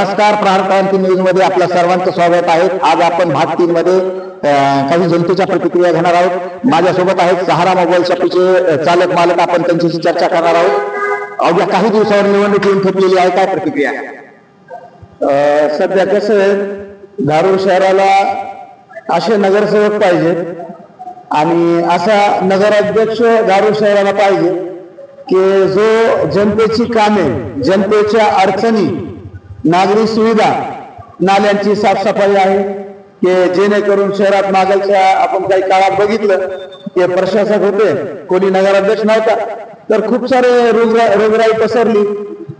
नमस्कार प्राणक्रांती न्यूजमध्ये आपल्या सर्वांचं स्वागत आहे. आज आपण भाग तीन मध्ये काही जनतेच्या प्रतिक्रिया घेणार आहोत. माझ्यासोबत आहेत सहारा मोबाईल शॉपीचे चालक मालक आपण त्यांच्याशी चर्चा करणार आहोत. अवघ्या काही दिवसावर निवडणूक येऊन ठेपलेली आहे. काय प्रतिक्रिया? सध्या कसं आहे धारूर शहराला असे नगरसेवक पाहिजेत आणि असा नगराध्यक्ष धारूर शहराला पाहिजे की जो जनतेची कामे जनतेच्या अडचणी नागरी सुविधा नाल्यांची साफसफाई आहे की जेणेकरून शहरात मागायच्या आपण काही काळात बघितलं की प्रशासक होते कोणी नगराध्यक्ष नव्हता तर खूप सारे रोगरा रोगराई पसरली.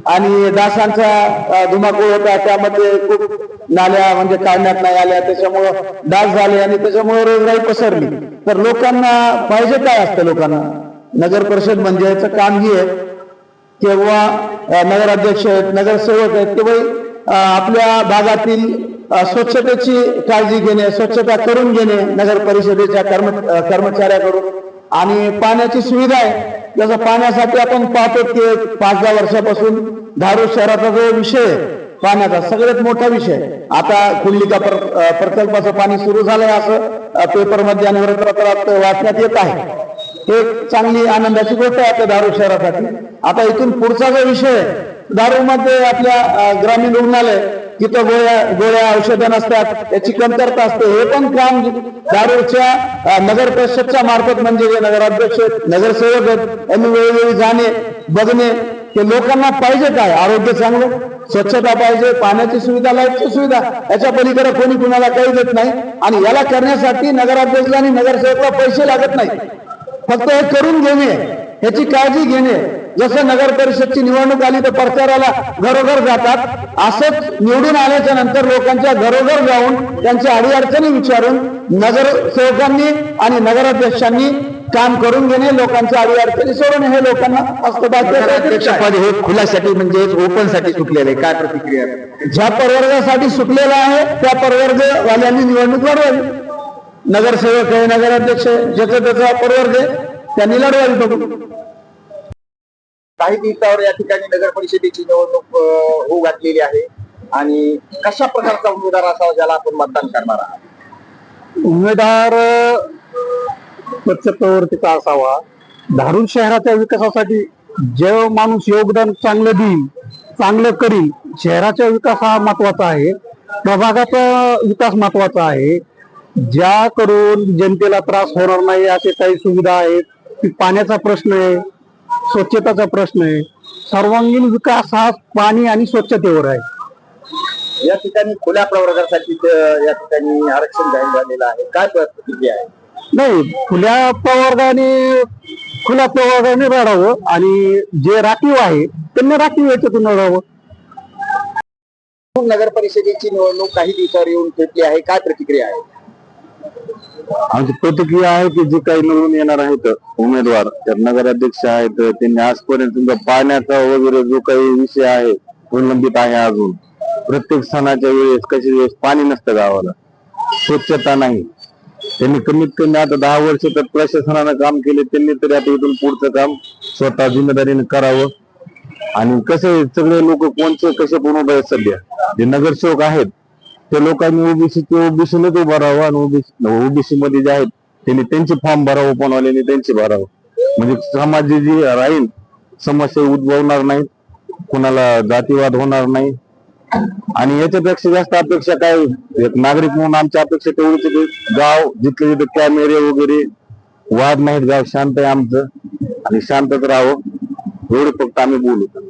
आणि डासांचा धुमाकूळ होता त्यामध्ये खूप नाल्या म्हणजे काढण्यात नाही आल्या त्याच्यामुळं डास झाले आणि त्याच्यामुळे रोगराई पसरली. तर लोकांना पाहिजे काय असतं लोकांना? नगर परिषद म्हणजे याचं काम हे आहे. किंवा नगराध्यक्ष आहेत नगरसेवक आहेत किंवा आपल्या भागातील स्वच्छतेची काळजी घेणे स्वच्छता करून घेणे नगर परिषदेच्या कर्म कर्मचाऱ्याकडून. आणि पाण्याची सुविधा आहे. जसं पाण्यासाठी आपण पाहतो की एक पाच दहा वर्षापासून धारूर शहराचा जो विषय पाण्याचा सगळ्यात मोठा विषय आता कुंडलिका प्रकल्पाचं पाणी सुरू झालंय असं पेपरमध्ये आणि वृत्तपत्रात वाचण्यात येत आहे. हे एक चांगली आनंदाची गोष्ट आहे आपल्या दारू शहरासाठी. आता इथून पुढचा जो विषय दारू दारूमध्ये आपल्या ग्रामीण रुग्णालय तिथं गोळ्या गोळ्या औषधं नसतात याची कमतरता असते. हे पण काम दारूच्या नगर परिषदच्या मार्फत म्हणजे जे नगराध्यक्ष नगरसेवक आहेत यांनी वेळोवेळी जाणे बघणे ते लोकांना पाहिजे काय? आरोग्य चांगलं स्वच्छता पाहिजे पाण्याची सुविधा लाईटची सुविधा याच्या पलीकडे कोणी कुणाला काही देत नाही. आणि याला करण्यासाठी नगराध्यक्ष आणि नगरसेवकला पैसे लागत नाही फक्त हे करून घेणे ह्याची काळजी घेणे. जसं नगर परिषदची निवडणूक आली तर प्रचाराला घरोघर जातात. असंच निवडून आल्याच्यानंतर लोकांच्या घरोघर जाऊन त्यांच्या अडीअडचणी विचारून नगरसेवकांनी आणि नगराध्यक्षांनी काम करून घेणे लोकांच्या अडीअडचणी सोडवणे हे लोकांना पद हे खुल्यासाठी म्हणजे ओपनसाठी सुटलेले काय प्रतिक्रिया ज्या प्रवर्गासाठी सुटलेला आहे त्या प्रवर्ग वाल्यांनी निवडणूक लढवावी. नगरसेवक आहे नगराध्यक्ष आहे ज्याचा त्याचा प्रवर्ग आहे त्यांनी लढवावी बघू काही दिवसावर या ठिकाणी नगर परिषदेची निवडणूक होऊ घातलेली आहे. आणि कशा प्रकारचा उमेदवार असावा ज्याला आपण मतदान करणार आहात? उमेदवार स्वच्छ प्रवृत्तीचा असावा. धारूर शहराच्या विकासासाठी जे माणूस योगदान चांगलं देईल चांगलं करील शहराचा विकास हा महत्त्वाचा आहे. प्रभागाचा विकास महत्त्वाचा आहे. ज्या करून जनतेला त्रास होणार नाही असे काही सुविधा आहेत की पाण्याचा प्रश्न आहे स्वच्छताचा प्रश्न आहे. सर्वांगीण विकास हा पाणी आणि स्वच्छतेवर आहे. या ठिकाणी खुल्या प्रवर्गासाठी या ठिकाणी आरक्षण जाहीर झालेलं आहे. काय प्रतिक्रिया आहे? नाही खुल्या प्रवर्गाने खुल्या प्रवर्गाने लढावं आणि जे राखीव आहे त्यांनी राखीव याच्यातून लढावं नगर परिषदेची निवडणूक काही दिवसावर येऊन ठेपली आहे. काय प्रतिक्रिया आहे? आमची प्रतिक्रिया आहे की जे काही निवडून येणार आहेत उमेदवार तर नगराध्यक्ष आहेत त्यांनी आजपर्यंत समजा पाण्याचा वगैरे जो काही विषय आहे प्रलंबित आहे अजून. प्रत्येक सणाच्या वेळेस कशी वेळेस पाणी नसतं गावाला. स्वच्छता नाही. त्यांनी कमीत कमी आता दहा वर्ष तर प्रशासनानं काम केले त्यांनी तरी आता इथून पुढचं काम स्वतः जिम्मेदारीने करावं. आणि कसे सगळे लोक कोणचे कसे पण आहेत सध्या. जे नगरसेवक आहेत त्या लोकांनी ओबीसी ते ओबीसीनेच उभं राहावं आणि ओबीसी ओबीसी मध्ये जे आहेत त्यांनी त्यांचे फॉर्म भरावं पणवाल्याने त्यांचे भरावं. म्हणजे समाज जी राहील समस्या उद्भवणार नाही कुणाला जातीवाद होणार नाही. आणि याच्यापेक्षा जास्त अपेक्षा काय? एक नागरिक म्हणून आमच्या अपेक्षा तेवढीच की गाव जिथले जिथे कॅमेरे वगैरे वाद नाहीत गाव शांत आहे आमचं. आणि शांतच राहावं. एवढं फक्त आम्ही बोलू.